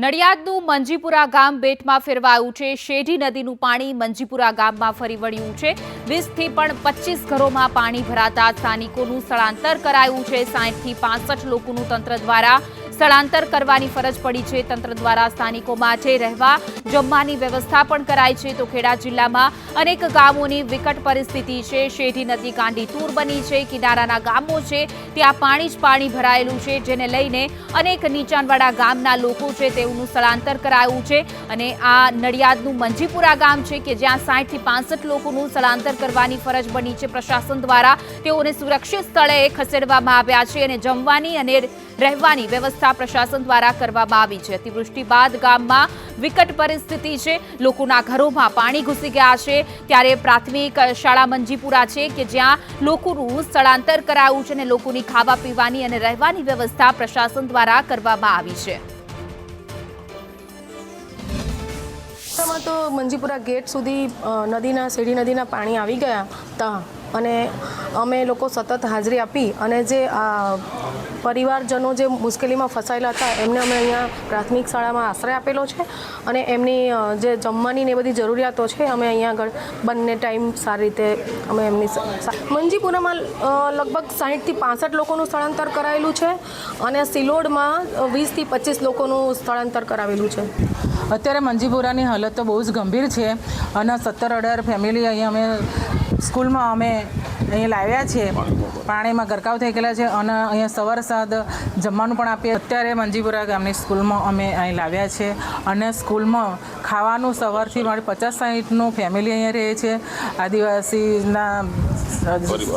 નડિયાદનું મંજીપુરા ગામ બેટમાં ફેરવાયું છે. શેઢી નદીનું પાણી મંજીપુરા ગામમાં ફરી વળ્યું છે. વીસથી પણ પચીસ ઘરોમાં પાણી ભરાતા સ્થાનિકોનું સ્થળાંતર કરાયું છે. સાહીઠથી પાસઠ લોકોનું તંત્ર દ્વારા સ્થળાંતર કરવાની ફરજ પડી છે. તંત્ર દ્વારા સ્થાનિકો માટે રહેવા, જમવાની વ્યવસ્થા પણ કરાઈ છે. તો ખેડા જિલ્લામાં અનેક ગામોની વિકટ પરિસ્થિતિ છે. શેઢી નદી કાંડી તૂર બની છે. કિનારાના ગામો છે. ત્યાં પાણી જ પાણી ભરાયેલું છે, જેને લઈને અનેક નીચાણવાળા ગામના લોકો છે તેઓનું સ્થળાંતર કરાયું છે. અને આ નડિયાદનું મંજીપુરા ગામ છે કે જ્યાં સાઠથી પાંસઠ લોકોનું સ્થળાંતર કરવાની ફરજ બની છે. પ્રશાસન દ્વારા તેઓને સુરક્ષિત સ્થળે ખસેડવામાં આવ્યા છે અને જમવાની અને રહેવાની વ્યવસ્થા પ્રશાસન દ્વારા કરવામાં આવી છે. અતિવૃષ્ટિ બાદ ગામમાં વિકટ પરિસ્થિતિ છે. લોકોના ઘરોમાં પાણી ઘૂસી ગયા છે. ત્યારે પ્રાથમિક શાળા મંજીપુરા છે કે જ્યાં લોકોનું સ્થળાંતર કરાયું છે અને લોકોની ખાવા પીવાની અને રહેવાની વ્યવસ્થા પ્રશાસન દ્વારા કરવામાં આવી છે. માં તો મંજીપુરા ગેટ સુધી નદીના, શેરડી નદીના પાણી આવી ગયા હતા અને અમે લોકો સતત હાજરી આપી અને જે પરિવારજનો જે મુશ્કેલીમાં ફસાયેલા હતા, એમને અમે અહીંયા પ્રાથમિક શાળામાં આશ્રય આપેલો છે અને એમની જે જમવાની ને બધી જરૂરિયાતો છે, અમે અહીંયા આગળ બંને ટાઈમ સારી રીતે અમે એમની મંજીપુરામાં લગભગ સાહીઠથી પાસઠ લોકોનું સ્થળાંતર કરાયેલું છે અને સિલોડમાં વીસથી પચીસ લોકોનું સ્થળાંતર કરાવેલું છે. અત્યારે મંજીપુરાની હાલત તો બહુ જ ગંભીર છે અને સત્તર અઢાર ફેમિલી અહીંયા અમે સ્કૂલમાં અમે અહીંયા લાવ્યા છે. પાણીમાં ગરકાવ થઈ ગયેલા છે અને અહીંયા સવાર સાદ જમવાનું પણ આપીએ. અત્યારે મંજીપુરા ગામની સ્કૂલમાં અમે અહીં લાવ્યા છે અને સ્કૂલમાં ખાવાનું સવારથી મારી પચાસ સાહીઠનું ફેમિલી અહીંયા રહે છે. આદિવાસીના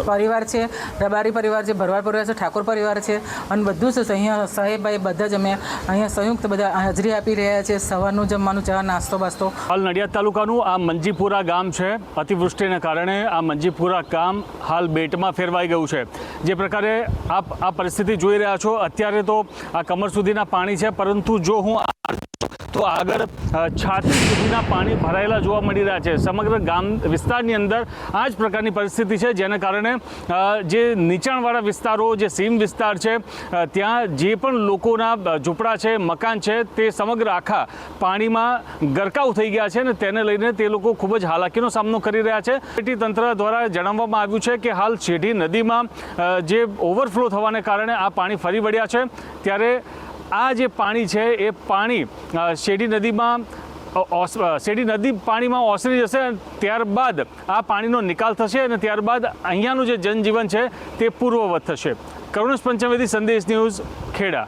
પરિવાર. છે રબારી પરિવાર છે ભરવાડ પરિવાર છે ઠાકોર પરિવાર છે અને બધું જ અહીંયા સાહેબભાઈ બધા જ અમે અહીંયા સંયુક્ત બધા હાજરી આપી રહ્યા છે સવારનું જમવાનું ચા નાસ્તો બાસ્તો. હાલ નડિયાદ તાલુકાનું આ મંજીપુરા ગામ છે. અતિવૃષ્ટિને કારણે આ મંજીપુરા ગામ હાલ બેટમાં ફેરવાઈ ગયું છે. જે પ્રકારે આપ આ પરિસ્થિતિ જોઈ રહ્યા છો અત્યારે તો આ કમર સુધીના પાણી છે પરંતુ જો હું આ- તો આગળ છાતી સુધીના પાણી ભરાયેલા જોવા મળી રહ્યા છે. સમગ્ર ગામ વિસ્તારની અંદર આ જ પ્રકારની પરિસ્થિતિ છે, જેના કારણે જે નીચાણવાળા વિસ્તારો, જે સીમ વિસ્તાર છે ત્યાં જે પણ લોકોના ઝૂંપડા છે, મકાન છે, તે સમગ્ર આખા પાણીમાં ગરકાવ થઈ ગયા છે અને તેને લઈને તે લોકો ખૂબ જ હાલાકીનો સામનો કરી રહ્યા છે. પેટી તંત્ર દ્વારા જણાવવામાં આવ્યું છે કે હાલ શેઢી નદીમાં જે ઓવરફ્લો થવાને કારણે આ પાણી ફરી વળ્યા છે. ત્યારે આ જે પાણી છે એ પાણી અ, શેરડી નદીમાં શેરડી નદી પાણીમાં ઓસરી જશે ત્યારબાદ આ પાણીનો નિકાલ થશે અને ત્યારબાદ અહીંયાનું જે જનજીવન છે તે પૂર્વવત થશે. કરુણેશ પંચમેદી સંદેશ ન્યૂઝ ખેડા.